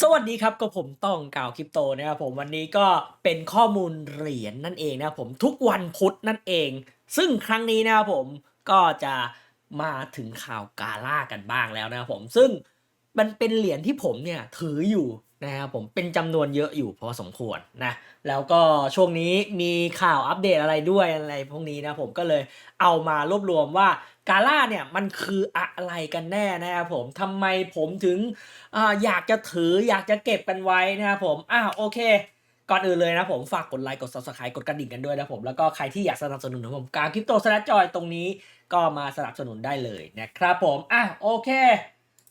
สวัสดีครับก็ผมต้องกล่าวคริปโตนะครับผมวันนี้ก็เป็นข้อมูลเหรียญนั่นเองนะครับผมทุกวันพุธนั่นเอง ซึ่งครั้งนี้นะครับผมก็จะมาถึงข่าวกาล่ากันบ้างแล้วนะครับผมซึ่งมันเป็นเหรียญที่ผมเนี่ยถืออยู่ นะครับผมเป็นจำนวนเยอะอยู่พอสมควรนะแล้วก็ช่วงนี้มีข่าวอัปเดตอะไรด้วยอะไรพวกนี้นะผมก็เลยเอามารวบรวมว่ากาล่าเนี่ยมันคืออะไรกันแน่นะครับผมทำไมผมถึงออยากจะถืออยากจะเก็บกันไว้นะครับผมอ่าโอเคก่อนอื่นเลยนะผมฝากกดไลค์กด subscribe กดกระดิ่งกันด้วยนะผมแล้วก็ใครที่อยากสนับสนุนผมการคริปโตสแลจอยตรงนี้ก็มาสนับสนุนได้เลยนะครับผมอะโอเค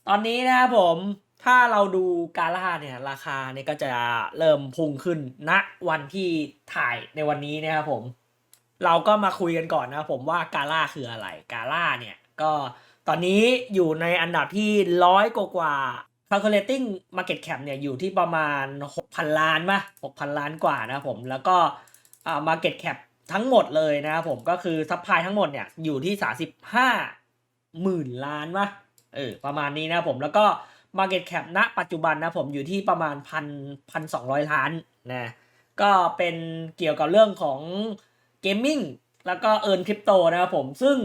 ตอนนี้นะครับผม ถ้าเราดูกาล่าเนี่ยราคาเนี่ยก็จะเริ่มพุ่งขึ้นณวันที่ถ่ายในวันนี้นะครับผม เราก็มาคุยกันก่อนนะครับผมว่ากาล่าคืออะไรกาล่าเนี่ยก็ตอนนี้อยู่ในอันดับที่ร้อยกว่าๆ calculating market cap เนี่ยอยู่ที่ประมาณ 6,000 ล้านป่ะ6,000 ล้านกว่านะครับผมแล้วก็อ่า market cap ทั้งหมดเลยนะครับผมก็คือซัพพลายทั้งหมดเนี่ยอยู่ที่ 35 หมื่นล้านป่ะเออประมาณนี้นะครับผมแล้วก็ market cap ณ ปัจจุบันนะผมอยู่ที่ประมาณพันพันสองร้อยล้านนะก็เป็นเกี่ยวกับเรื่องของเกมมิ่งแล้วก็เอิร์นคริปโตนะครับผมซึ่ง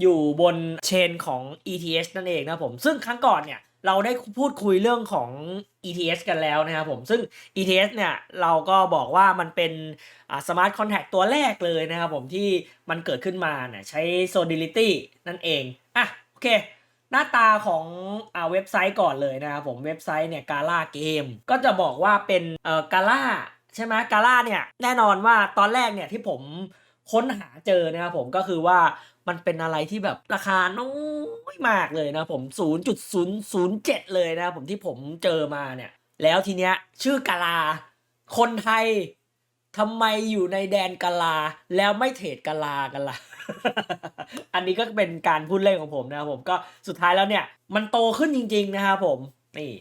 อยู่บนเชนของ ETH นั่นเองนะผมซึ่งครั้งก่อนเนี่ยเราได้พูดคุยเรื่องของ ETH กันแล้วนะครับผมซึ่ง ETH เนี่ยเราก็บอกว่ามันเป็นสมาร์ทคอนแท c t ตัวแรกเลยนะครับผมที่มันเกิดขึ้นมาเนี่ยใช้ Solidity นั่นเองอะโอเค หน้าตาของอ่าเว็บไซต์ก่อนเลยนะครับผมเว็บไซต์เนี่ยกาล่าเกมก็จะบอกว่าเป็นเอ่อกาล่าใช่ไหมกาล่าเนี่ยแน่นอนว่าตอนแรกเนี่ยที่ผมค้นหาเจอนะครับผมก็คือว่ามันเป็นอะไรที่แบบราคาน้อยมากเลยนะผม 0.007 เลยนะผมที่ผมเจอมาเนี่ย แล้วทีเนี้ยชื่อกาลา คนไทยทำไมอยู่ในแดนกาลา แล้วไม่เทรดกาลากันล่ะ อันนี้ก็เป็นการพูดเล่นของผมนะครับผมก็สุดท้ายแล้วเนี่ย มันโตขึ้นจริง ๆ นะครับผมนี่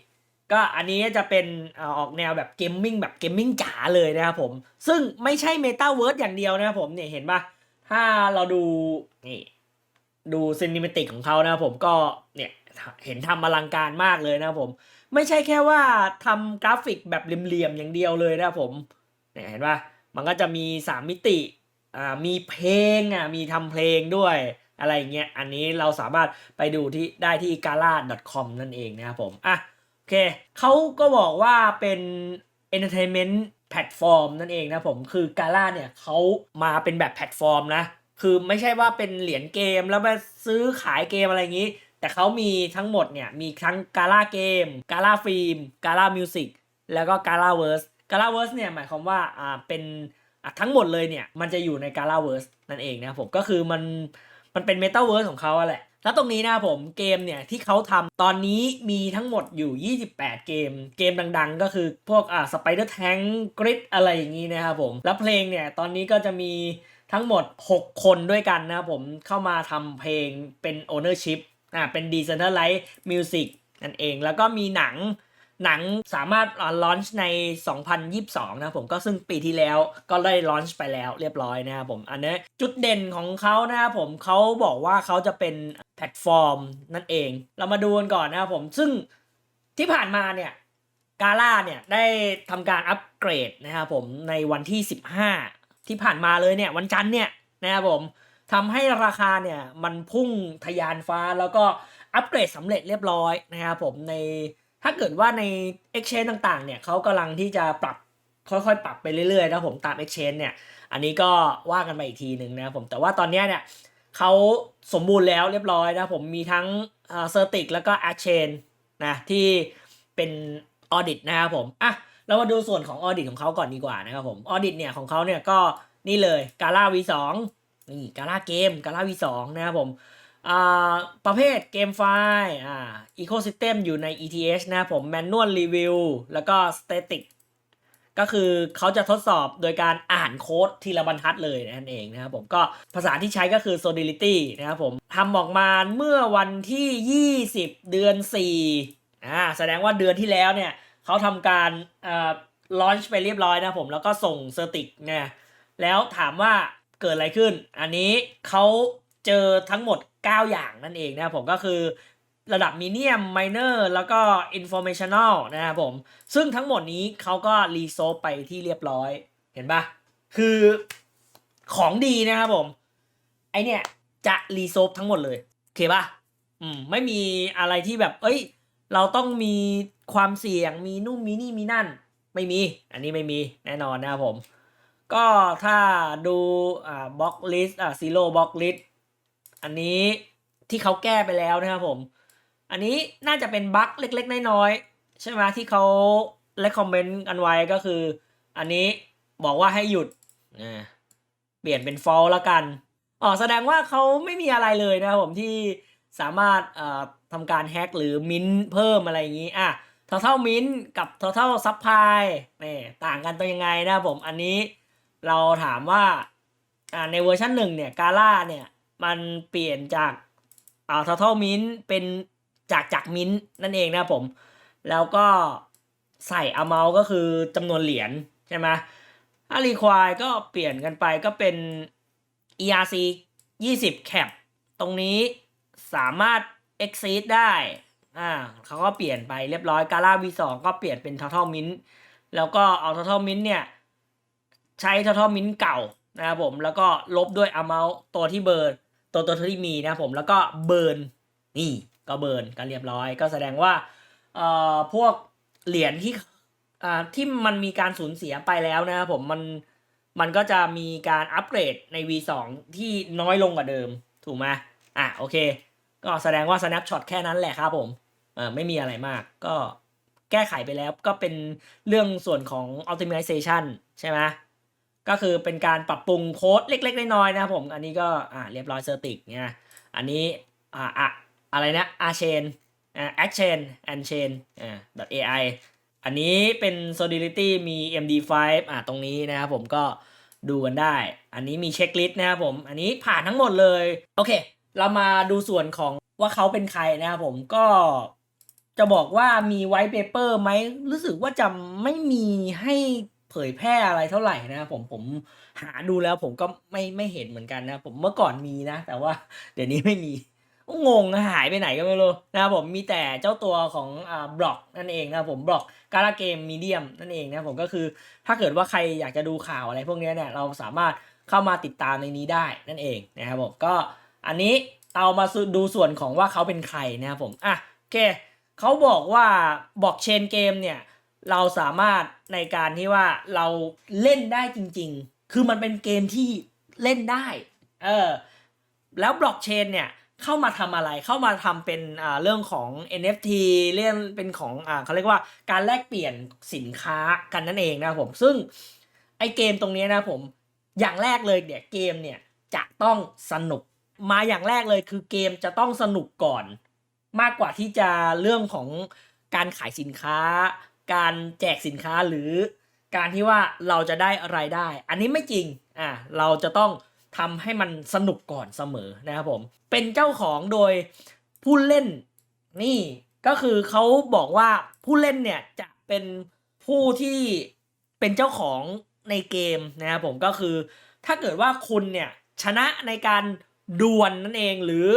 ก็อันนี้จะเป็นออกแนวแบบเกมมิ่งแบบเกมมิ่งจ๋าเลยนะครับผม ซึ่งไม่ใช่เมตาเวิร์สอย่างเดียวนะครับผมเนี่ยเห็นปะถ้าเราดูนี่ดูซินิเมติกของเขานะครับผมก็เนี่ยเห็นทำอลังการมากเลยนะครับผม ไม่ใช่แค่ว่าทำกราฟิกแบบเหลี่ยมๆอย่างเดียวเลยนะครับผมเนี่ยเห็นปะมันก็จะมีสามมิติ อ่ามีเพลงอะมีทำเพลงด้วยอะไรเงี้ยอันนี้เราสามารถไปดูที่ได้ที่ gala.com นั่นเองนะครับผมอะโอเคเขาก็บอกว่าเป็น entertainment platform นั่นเองนะผมคือกาล่าเนี่ยเขามาเป็นแบบแพลตฟอร์มนะคือไม่ใช่ว่าเป็นเหรียญเกมแล้วมาซื้อขายเกมอะไรอย่างนี้ แต่เขามีทั้งหมดเนี่ยมีทั้งกาล่าเกมกาล่าฟิล์มกาล่ามิวสิกแล้วก็กาล่าเวิร์สกาล่าเวิร์สเนี่ยหมายความว่าอ่าเป็น อะทั้งหมดเลยเนี่ยมันจะอยู่ในกาลาเวิร์สนั่นเองนะครับผมก็คือมันมันเป็นเมตาเวิร์สของเขาแหละ แล้วตรงนี้นะผมเกมเนี่ยที่เขาทำตอนนี้มีทั้งหมดอยู่ 28 เกม เกมดังๆ ก็คือพวกอ่าสไปเดอร์แทงกริดอะไรอย่างนี้นะครับผม แล้วเพลงเนี่ยตอนนี้ก็จะมีทั้งหมด 6 คนด้วยกันนะครับผมเข้ามาทำเพลงเป็น ownership อ่าเป็น decentralized music นั่นเอง แล้วก็มีหนัง หนังสามารถลอนช์ใน 2022 นะครับผมก็ซึ่งปีที่แล้วก็ได้ลอนช์ไปแล้วเรียบร้อยนะครับผม อันนี้จุดเด่นของเขานะครับผมเขาบอกว่าเขาจะเป็นแพลตฟอร์มนั่นเอง เรามาดูกันก่อนนะครับผม ซึ่งที่ผ่านมาเนี่ยกาล่าเนี่ยได้ทำการอัปเกรดนะครับผมในวันที่ 15 ที่ผ่านมาเลยเนี่ยวันจันทร์เนี่ยนะครับผมทำให้ราคาเนี่ยมันพุ่งทะยานฟ้าแล้วก็อัปเกรดสำเร็จเรียบร้อยนะครับผมใน ถ้าเกิดว่าใน Exchange ต่างๆ เนี่ยเขากำลังที่จะปรับค่อยๆ ปรับไปเรื่อยๆ นะผมตาม Exchange เนี่ย อันนี้ก็ว่ากันไปอีกทีหนึ่งนะผมแต่ว่าตอนนี้เนี่ยเขาสมบูรณ์แล้วเรียบร้อยนะผมมีทั้งเซอร์ติกแล้วก็ a อ c h a i n นะที่เป็นออดิตนะครับผมอะเรามาดูส่วนของออดิตของเขาก่อนดีกว่านะครับผมออดิตเนี่ยของเขาเนี่ยก็นี่เลย Gala V2 นี่ Gala เกม Gala V2 นะครับผม ประเภทเกมไฟล์อ่าอีโคซิสเต็มอยู่ใน ETH นะผมแมนนวลรีวิวแล้วก็สเตติกก็คือเขาจะทดสอบโดยการอ่านโค้ดทีละบรรทัดเลยนั่นเองนะครับผมก็ภาษาที่ใช้ก็คือ Solidity นะครับผมทำออกมาเมื่อวันที่ 20 เดือน 4 อ่า แสดงว่าเดือนที่แล้วเนี่ยเขาทำการอ่าลอนช์ไปเรียบร้อยนะผมแล้วก็ส่งเซอร์ติกเนี่ยแล้วถามว่าเกิดอะไรขึ้น อันนี้เขาเจอทั้งหมด 9 อย่างนั่นเองนะครับผมก็คือระดับมีเนียมไมเนอร์แล้วก็อินโฟเมชัน a ลนะครับผม ซึ่งทั้งหมดนี้เขาก็รีโซฟไปที่เรียบร้อย เห็นปะคือของดีนะครับผม ไอเนี่ยจะรีโซฟทั้งหมดเลยโอเคปะอืมไม่มีอะไรที่แบบ เอ้ย เราต้องมีความเสี่ยงมีนู่นมีนี่มีนั่น ไม่มี อันนี้ไม่มีแน่นอนนะครับผม ก็ถ้าดูอ่าบล็อกลิสต์อ่าซีโร่บล็อกลิสต์ อันนี้ที่เขาแก้ไปแล้วนะครับผม อันนี้น่าจะเป็นบั๊กเล็กๆ น้อยๆใช่ไหมที่เขาเลคคอมเมนต์กันไว้ก็คือ อันนี้บอกว่าให้หยุดอ่าเปลี่ยนเป็นฟอลแล้วกันอ๋อแสดงว่าเขาไม่มีอะไรเลยนะครับผมที่สามารถเอ่อทำการแฮ็กหรือมินเพิ่มอะไรอย่างนี้อะ total mint กับ total supply นี่ต่างกันตัวยังไงนะครับผมอันนี้เราถามว่าอ่าในเวอร์ชันหนึ่งเนี่ยกาล่าเนี่ย มันเปลี่ยนจากอ่า total mint เป็นจากจาก mint นั่นเองนะผม แล้วก็ใส่ amount ก็คือจำนวนเหรียญใช่ไหมถ้า require ก็เปลี่ยนกันไปก็เป็น ERC 20 cap ตรงนี้สามารถ exceed ได้ อ่าเขาก็เปลี่ยนไปเรียบร้อยกาล่า V2 ก็เปลี่ยนเป็น Total Mint แล้วก็เอา Total Mint เนี่ย ใช้ Total Mint เก่านะครับผม แล้วก็ลบด้วย Amount ตัวที่เบิร์ ตัวตัวที่มีนะผมแล้วก็เบิร์นนี่ก็เบิร์นกันเรียบร้อย ก็แสดงว่าเอ่อพวกเหรียญที่อ่าที่มันมีการสูญเสียไปแล้วนะครับผมมันมันก็จะมีการอัปเกรดใน V2 ที่น้อยลงกว่าเดิมถูกไหมอะโอเค ก็แสดงว่า snapshot แค่นั้นแหละครับผมเออไม่มีอะไรมากก็แก้ไขไปแล้วก็เป็นเรื่องส่วนของ optimization ใช่ไหม ก็คือเป็นการปรับปรุงโค้ดเล็ก ๆ น้อยๆนะครับผม อันนี้ก็อ่าเรียบร้อยเซอร์ติกเนี่ยอันนี้อ่าอะอะไรนะ r chain อ่า act chain and chain อ่า .ai อันนี้เป็น solidity มี md5 อ่าตรงนี้นะครับผมก็ดูกันได้ อันนี้มีเช็คลิสต์นะครับผม อันนี้ผ่านทั้งหมดเลย โอเค เรามาดูส่วนของว่าเขาเป็นใครนะครับผมก็จะบอกว่ามีไว t ์เปเปอร์ไหมรู้สึกว่าจะไม่มีให้ เผยแพร่อะไรเท่าไหร่นะครับผมผมหาดูแล้วผมก็ไม่ไม่เห็นเหมือนกันนะผมเมื่อก่อนมีนะ แต่ว่าเดี๋ยวนี้ไม่มีงงหายไปไหนก็ไม่รู้นะครับผมมีแต่เจ้าตัวของอ่าบล็อกนั่นเองนะผมบล็อกการาเกมมีเดียมนั่นเองนะผมก็คือถ้าเกิดว่าใครอยากจะดูข่าวอะไรพวกนี้เนี่ยเราสามารถเข้ามาติดตามในนี้ได้นั่นเองนะครับผมก็อันนี้เอามาดูส่วนของว่าเขาเป็นใครนะครับผมอะโอเคเขาบอกว่าบล็อกเชนเกมเนี่ย เราสามารถในการที่ว่าเราเล่นได้จริง ๆ คือมันเป็นเกมที่เล่นได้ เออ แล้วบล็อกเชนเนี่ยเข้ามาทำอะไร เข้ามาทำเป็นอ่าเรื่องของ NFT เรื่องเป็นของอ่าเขาเรียกว่าการแลกเปลี่ยนสินค้ากันนั่นเองนะผม ซึ่งไอเกมตรงนี้นะผม อย่างแรกเลยเนี่ยเกมเนี่ยจะต้องสนุก มาอย่างแรกเลยคือเกมจะต้องสนุกก่อน มากกว่าที่จะเรื่องของการขายสินค้า การแจกสินค้าหรือการที่ว่าเราจะได้อะไรได้ อันนี้ไม่จริงอ่าเราจะต้องทำให้มันสนุกก่อนเสมอนะครับผม เป็นเจ้าของโดยผู้เล่นนี่ก็คือเขาบอกว่าผู้เล่นเนี่ยจะเป็นผู้ที่เป็นเจ้าของในเกมนะครับผมก็คือ ถ้าเกิดว่าคุณเนี่ยชนะในการดวลนั่นเองหรือ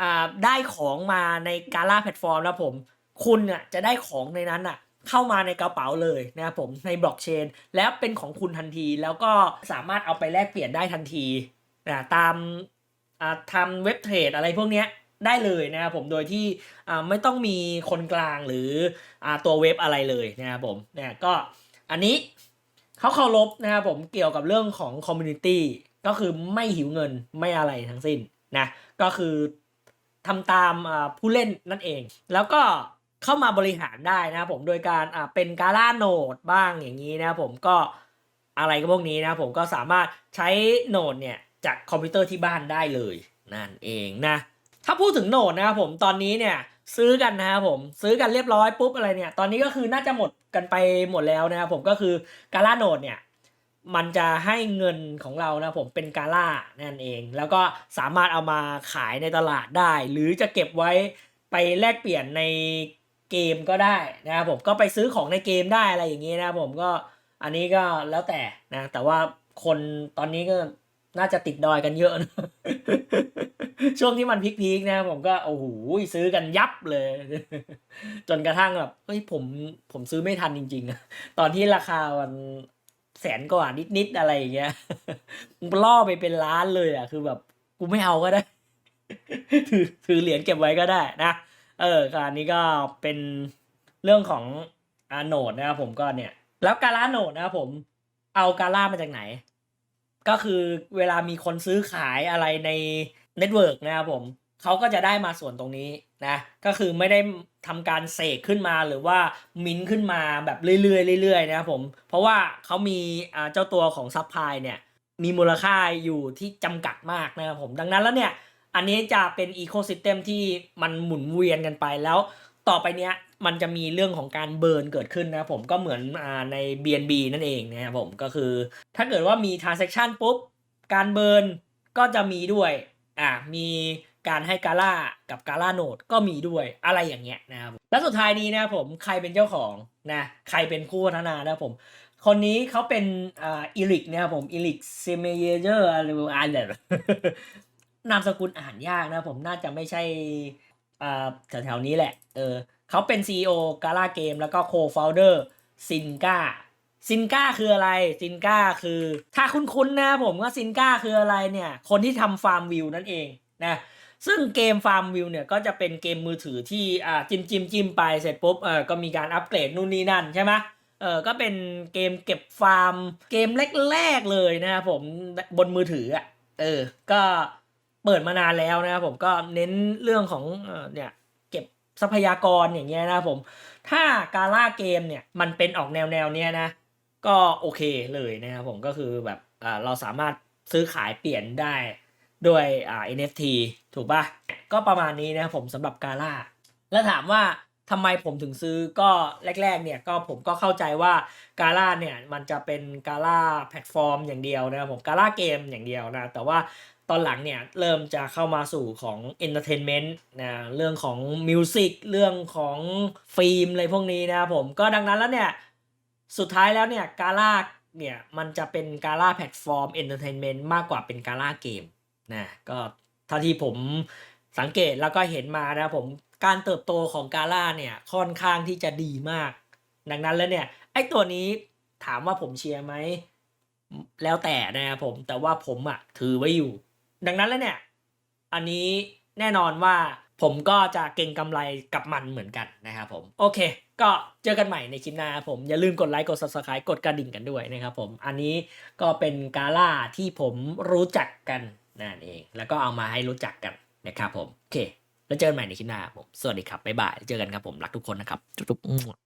อได้ของมาในกาล่าแพลตฟอร์มแล้วผม คุณอะจะได้ของในนั้นอะ เข้ามาในกระเป๋าเลยนะครับผมในบล็อกเชน แล้วเป็นของคุณทันที แล้วก็สามารถเอาไปแลกเปลี่ยนได้ทันทีนะตามทำเว็บเทรดอะไรพวกนี้ได้เลยนะครับผมโดยที่ไม่ต้องมีคนกลางหรืออตัวเว็บอะไรเลยนะครับผมเนี่ยก็อันนี้เขาเคารพนะครับผมเกี่ยวกับเรื่องของคอมมูนิตี้ก็คือไม่หิวเงินไม่อะไรทั้งสิ้นนะก็คือทำตามผู้เล่นนั่นเอง แล้วก็ เข้ามาบริหารได้นะผมโดยการอ่าเป็นกาล่าโนดบ้างอย่างนี้นะผมก็อะไรก็พวกนี้นะผมก็สามารถใช้โนดเนี่ยจากคอมพิวเตอร์ที่บ้านได้เลยนั่นเองนะถ้าพูดถึงโนดนะครับผมตอนนี้เนี่ยซื้อกันนะครับผมซื้อกันเรียบร้อยปุ๊บอะไรเนี่ย ตอนนี้ก็คือน่าจะหมดกันไปหมดแล้วนะครับผมก็คือกาล่าโนดเนี่ยมันจะให้เงินของเรานะผมเป็นกาล่านั่นเอง แล้วก็สามารถเอามาขายในตลาดได้ หรือจะเก็บไว้ไปแลกเปลี่ยนใน เกมก็ได้นะครับผมก็ไปซื้อของในเกมได้อะไรอย่างนี้นะครับผมก็อันนี้ก็แล้วแต่นะแต่ว่าคนตอนนี้ก็น่าจะติดดอยกันเยอะนะช่วงที่มันพีคๆนะผมก็โอ้โหซื้อกันยับเลย จนกระทั่งแบบเฮ้ยผมผมซื้อไม่ทันจริงๆ ตอนที่ราคามันแสนกว่านิดๆอะไรอย่างเงี้ยล่อไปเป็นล้านเลยอะ คือแบบกูไม่เอาก็ได้ ถือถือเหรียญเก็บไว้ก็ได้นะ เออก็อันนี้ก็เป็นเรื่องของอาโนดนะครับผมก็เนี่ย แล้วการ่าโหนดนะครับผมเอาการ่ามาจากไหน ก็คือเวลามีคนซื้อขายอะไรในเน็ตเวิร์กนะครับผมเขาก็จะได้มาส่วนตรงนี้นะก็คือไม่ได้ทำการเสกขึ้นมาหรือว่ามินขึ้นมาแบบเรื่อยๆเรื่อยๆนะครับผมเพราะว่าเขามีเจ้าตัวของซับพลายเนี่ยมีมูลค่าอยู่ที่จำกัดมากนะครับผมดังนั้นแล้วเนี่ย อันนี้จะเป็นอีโค y ิสเต็มที่มันหมุนเวียนกันไปแล้ว ต่อไปเนี้ยมันจะมีเรื่องของการเบิร์นเกิดขึ้นนะผมก็เหมือนอ่าใน BNB นั่นเองนะครับผมก็คือ ถ้าเกิดว่ามี transaction ปุ๊บ การเบิร์นก็จะมีด้วยอ่ามีการให้กาล่ากับกาล่าโนดก็มีด้วยอะไรอย่างเงี้ยนะครับแล้วสุดท้ายนี้นะผมใครเป็นเจ้าของนะใครเป็นผู้พัฒนานะผม คนนี้เขาเป็นอ่าอีลิกนะครับผมอีลิกเซเมเยเจอร์อะไรอะไร นามสกุลอ่านยากนะผมน่าจะไม่ใช่อ่าแถวๆนี้แหละ เออเขาเป็น CEO กาล่าเกมแล้วก็ Co-founder ซินกาซินกาคืออะไร ซินกาคือ ถ้าคุ้นๆนะผมก็ซินกาคืออะไรเนี่ย คนที่ทำฟาร์มวิวนั่นเองนะซึ่งเกมฟาร์มวิวเนี่ยก็จะเป็นเกมมือถือที่อ่าจิ้มจิ้มจิ้มไปเสร็จปุ๊บเออก็มีการอัปเกรดนู่นนี่นั่นใช่ไหมเออก็เป็นเกมเก็บฟาร์ม เกมแรกๆเลยนะครับผมบนมือถืออะเออก็ เปิดมานานแล้วนะครับผมก็เน้นเรื่องของเนี่ยเก็บทรัพยากรอย่างเงี้ยนะผมถ้าการล่าเกมเนี่ยมันเป็นออกแนวแนวๆเนี้ยนะก็โอเคเลยนะครับผมก็คือแบบเราสามารถซื้อขายเปลี่ยนได้ด้วยอ่า NFT ถูกปะก็ประมาณนี้นะครับผมสำหรับกาล่าแล้วถามว่าทำไมผมถึงซื้อก็แรกๆเนี่ยก็ผมก็เข้าใจว่ากาล่าเนี่ยมันจะเป็นกาล่าแพลตฟอร์มอย่างเดียวนะครับผมกาล่าเกมอย่างเดียวนะแต่ว่า อนหลังเนี่ยเริ่มจะเข้ามาสู่ของ Entertainment นะเรื่องของมิวสิกเรื่องของฟิล์มอะไรพวกนี้นะครับผมก็ดังนั้นแล้วเนี่ยสุดท้ายแล้วเนี่ยกาล่าเนี่ยมันจะเป็นกาล่าแพลตฟอร์มเอนเตอร์เทนเมนต์มากกว่าเป็นกาล่าเกมนะก็เท่าที่ผมสังเกตแล้วก็เห็นมานะครับผมการเติบโตของกาล่าเนี่ยค่อนข้างที่จะดีมาก ดังนั้นแล้วเนี่ยไอ้ตัวนี้ถามว่าผมเชียร์ไหมแล้วแต่นะครับผมแต่ว่าผมอะถือไว้อยู่ ดังนั้นแล้วเนี่ย อันนี้แน่นอนว่าผมก็จะเก่งกำไรกับมันเหมือนกันนะครับผม โอเค ก็เจอกันใหม่ในคลิปหน้าผม อย่าลืมกดไลค์กด subscribe กดกระดิ่งกันด้วยนะครับผม อันนี้ก็เป็นกาล่าที่ผมรู้จักกันนั่นเอง แล้วก็เอามาให้รู้จักกันนะครับผม โอเค แล้วเจอกันใหม่ในคลิปหน้าผม สวัสดีครับ บ๊ายบาย เจอกันครับผม รักทุกคนนะครับจุ๊บๆ